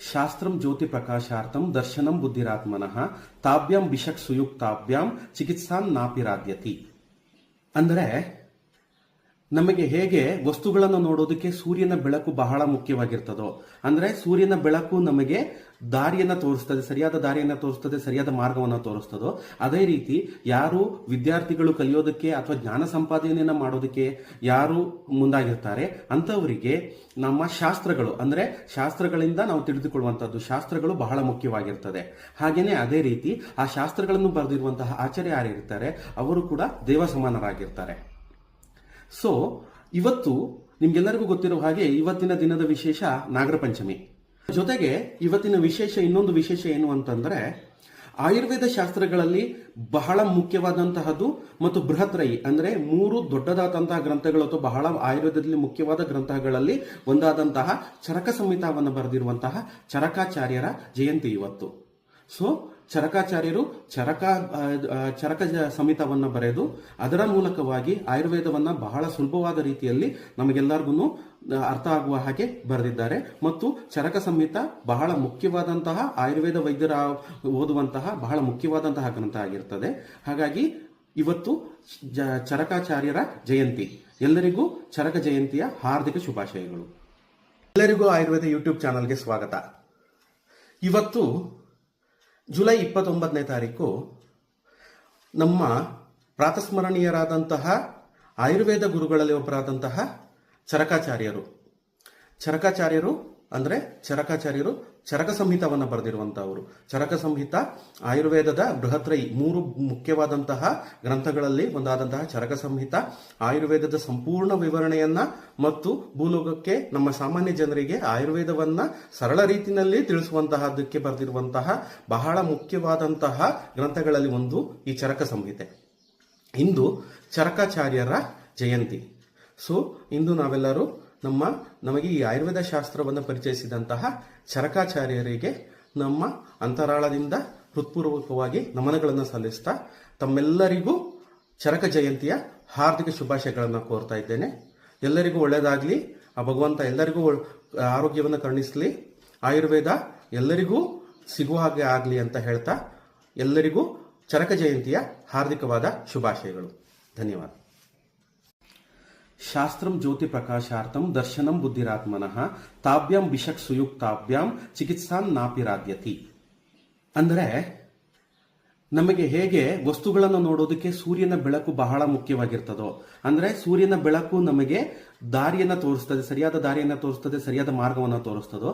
ಶಾಸ್ತ್ರಂ ಜ್ಯೋತಿ ಪ್ರಕಾಶಾರ್ಥಂ ದರ್ಶನಂ ಬುದ್ಧಿರಾತ್ಮನಃ ತಾಭ್ಯಾಂ ಬಿಷಕ್ ಸುಯುಕ್ತಾಭ್ಯಾಂ ಚಿಕಿತ್ಸಾನ್ ನಾಪಿರಾದ್ಯತಿ ಅಂದರೆ ನಮಗೆ ಹೇಗೆ ವಸ್ತುಗಳನ್ನು ನೋಡೋದಕ್ಕೆ ಸೂರ್ಯನ ಬೆಳಕು ಬಹಳ ಮುಖ್ಯವಾಗಿರ್ತದೋ, ಅಂದ್ರೆ ಸೂರ್ಯನ ಬೆಳಕು ನಮಗೆ ದಾರಿಯನ್ನ ತೋರಿಸ್ತದೆ, ಸರಿಯಾದ ದಾರಿಯನ್ನ ತೋರಿಸ್ತದೆ, ಸರಿಯಾದ ಮಾರ್ಗವನ್ನು ತೋರಿಸ್ತದೋ, ಅದೇ ರೀತಿ ಯಾರು ವಿದ್ಯಾರ್ಥಿಗಳು ಕಲಿಯೋದಕ್ಕೆ ಅಥವಾ ಜ್ಞಾನ ಸಂಪಾದನೆಯನ್ನ ಮಾಡೋದಕ್ಕೆ ಯಾರು ಮುಂದಾಗಿರ್ತಾರೆ ಅಂತವರಿಗೆ ನಮ್ಮ ಶಾಸ್ತ್ರಗಳು, ಅಂದ್ರೆ ಶಾಸ್ತ್ರಗಳಿಂದ ನಾವು ತಿಳಿದುಕೊಳ್ಳುವಂತದ್ದು ಶಾಸ್ತ್ರಗಳು ಬಹಳ ಮುಖ್ಯವಾಗಿರ್ತದೆ. ಹಾಗೇನೆ ಅದೇ ರೀತಿ ಆ ಶಾಸ್ತ್ರಗಳನ್ನು ಬರೆದಿರುವಂತಹ ಆಚಾರ್ಯ ಯಾರಿರ್ತಾರೆ, ಅವರು ಕೂಡ ದೇವ ಸಮಾನರಾಗಿರ್ತಾರೆ ಸೊ ಇವತ್ತು ನಿಮ್ಗೆಲ್ಲರಿಗೂ ಗೊತ್ತಿರುವ ಹಾಗೆ ಇವತ್ತಿನ ದಿನದ ವಿಶೇಷ ನಾಗರ ಪಂಚಮಿ. ಜೊತೆಗೆ ಇವತ್ತಿನ ವಿಶೇಷ, ಇನ್ನೊಂದು ವಿಶೇಷ ಏನು ಅಂತಂದ್ರೆ, ಆಯುರ್ವೇದ ಶಾಸ್ತ್ರಗಳಲ್ಲಿ ಬಹಳ ಮುಖ್ಯವಾದಂತಹದ್ದು ಮತ್ತು ಬೃಹತ್ರಯಿ ಅಂದ್ರೆ ಮೂರು ದೊಡ್ಡದಾದಂತಹ ಗ್ರಂಥಗಳು ಅಥವಾ ಬಹಳ ಆಯುರ್ವೇದದಲ್ಲಿ ಮುಖ್ಯವಾದ ಗ್ರಂಥಗಳಲ್ಲಿ ಒಂದಾದಂತಹ ಚರಕ ಸಂಹಿತಾವನ್ನು ಬರೆದಿರುವಂತಹ ಚರಕಾಚಾರ್ಯರ ಜಯಂತಿ ಇವತ್ತು. ಸೊ ಚರಕಾಚಾರ್ಯರು ಚರಕ ಚರಕ ಸಂಹಿತವನ್ನ ಬರೆದು ಅದರ ಮೂಲಕವಾಗಿ ಆಯುರ್ವೇದವನ್ನು ಬಹಳ ಸುಲಭವಾದ ರೀತಿಯಲ್ಲಿ ನಮಗೆಲ್ಲರಿಗೂ ಅರ್ಥ ಆಗುವ ಹಾಗೆ ಬರೆದಿದ್ದಾರೆ. ಮತ್ತು ಚರಕ ಸಂಹಿತ ಬಹಳ ಮುಖ್ಯವಾದಂತಹ ಆಯುರ್ವೇದ ವೈದ್ಯರ ಓದುವಂತಹ ಬಹಳ ಮುಖ್ಯವಾದಂತಹ ಗ್ರಂಥ ಆಗಿರ್ತದೆ. ಹಾಗಾಗಿ ಇವತ್ತು ಚರಕಾಚಾರ್ಯರ ಜಯಂತಿ. ಎಲ್ಲರಿಗೂ ಚರಕ ಜಯಂತಿಯ ಹಾರ್ದಿಕ ಶುಭಾಶಯಗಳು. ಎಲ್ಲರಿಗೂ ಆಯುರ್ವೇದ ಯೂಟ್ಯೂಬ್ ಚಾನಲ್ಗೆ ಸ್ವಾಗತ. ಇವತ್ತು ಜುಲೈ ಇಪ್ಪತ್ತೊಂಬತ್ತನೇ ತಾರೀಕು ನಮ್ಮ ಪ್ರಾತಸ್ಮರಣೀಯರಾದಂತಹ ಆಯುರ್ವೇದ ಗುರುಗಳಲ್ಲಿ ಒಬ್ಬರಾದಂತಹ ಚರಕಾಚಾರ್ಯರು. ಚರಕಾಚಾರ್ಯರು ಅಂದ್ರೆ ಚರಕಾಚಾರ್ಯರು ಚರಕ ಸಂಹಿತವನ್ನು ಬರೆದಿರುವಂತಹವರು. ಚರಕ ಸಂಹಿತ ಆಯುರ್ವೇದದ ಬೃಹತ್ರೈ ಮೂರು ಮುಖ್ಯವಾದಂತಹ ಗ್ರಂಥಗಳಲ್ಲಿ ಒಂದಾದಂತಹ ಚರಕ ಸಂಹಿತ, ಆಯುರ್ವೇದದ ಸಂಪೂರ್ಣ ವಿವರಣೆಯನ್ನ ಮತ್ತು ಭೂಲೋಕಕ್ಕೆ ನಮ್ಮ ಸಾಮಾನ್ಯ ಜನರಿಗೆ ಆಯುರ್ವೇದವನ್ನ ಸರಳ ರೀತಿಯಲ್ಲಿ ತಿಳಿಸುವಂತಹದಕ್ಕೆ ಬರೆದಿರುವಂತಹ ಬಹಳ ಮುಖ್ಯವಾದಂತಹ ಗ್ರಂಥಗಳಲ್ಲಿ ಒಂದು ಈ ಚರಕ ಸಂಹಿತೆ. ಇಂದು ಚರಕಾಚಾರ್ಯರ ಜಯಂತಿ. ಸೊ ಇಂದು ನಾವೆಲ್ಲರೂ ನಮ್ಮ, ನಮಗೆ ಈ ಆಯುರ್ವೇದ ಶಾಸ್ತ್ರವನ್ನು ಪರಿಚಯಿಸಿದಂತಹ ಚರಕಾಚಾರ್ಯರಿಗೆ ನಮ್ಮ ಅಂತರಾಳದಿಂದ ಹೃತ್ಪೂರ್ವಕವಾಗಿ ನಮನಗಳನ್ನು ಸಲ್ಲಿಸ್ತಾ ತಮ್ಮೆಲ್ಲರಿಗೂ ಚರಕ ಜಯಂತಿಯ ಹಾರ್ದಿಕ ಶುಭಾಶಯಗಳನ್ನು ಕೋರ್ತಾ ಇದ್ದೇನೆ. ಎಲ್ಲರಿಗೂ ಒಳ್ಳೆಯದಾಗಲಿ. ಆ ಭಗವಂತ ಎಲ್ಲರಿಗೂ ಆರೋಗ್ಯವನ್ನು ಕರುಣಿಸಲಿ. ಆಯುರ್ವೇದ ಎಲ್ಲರಿಗೂ ಸಿಗುವ ಹಾಗೆ ಆಗಲಿ ಅಂತ ಹೇಳ್ತಾ ಎಲ್ಲರಿಗೂ ಚರಕ ಜಯಂತಿಯ ಹಾರ್ದಿಕವಾದ ಶುಭಾಶಯಗಳು. ಧನ್ಯವಾದ. ಶಾಸ್ತ್ರಂ ಜ್ಯೋತಿ ಪ್ರಕಾಶಾರ್ಥಂ ದರ್ಶನಂ ಬುದ್ಧಿರಾತ್ಮನಃ ತಾಭ್ಯಾಂ ಬಿಷಕ್ ಸುಯುಕ್ತಾಭ್ಯಾಂ ಚಿಕಿತ್ಸಾನ್ ನಾಪಿರಾಧ್ಯತಿ. ಅಂದರೆ ನಮಗೆ ಹೇಗೆ ವಸ್ತುಗಳನ್ನು ನೋಡೋದಕ್ಕೆ ಸೂರ್ಯನ ಬೆಳಕು ಬಹಳ ಮುಖ್ಯವಾಗಿರ್ತದೋ, ಅಂದರೆ ಸೂರ್ಯನ ಬೆಳಕು ನಮಗೆ ದಾರಿಯನ್ನ ತೋರಿಸ್ತದೆ, ಸರಿಯಾದ ದಾರಿಯನ್ನ ತೋರಿಸ್ತದೆ, ಸರಿಯಾದ ಮಾರ್ಗವನ್ನು ತೋರಿಸ್ತದೋ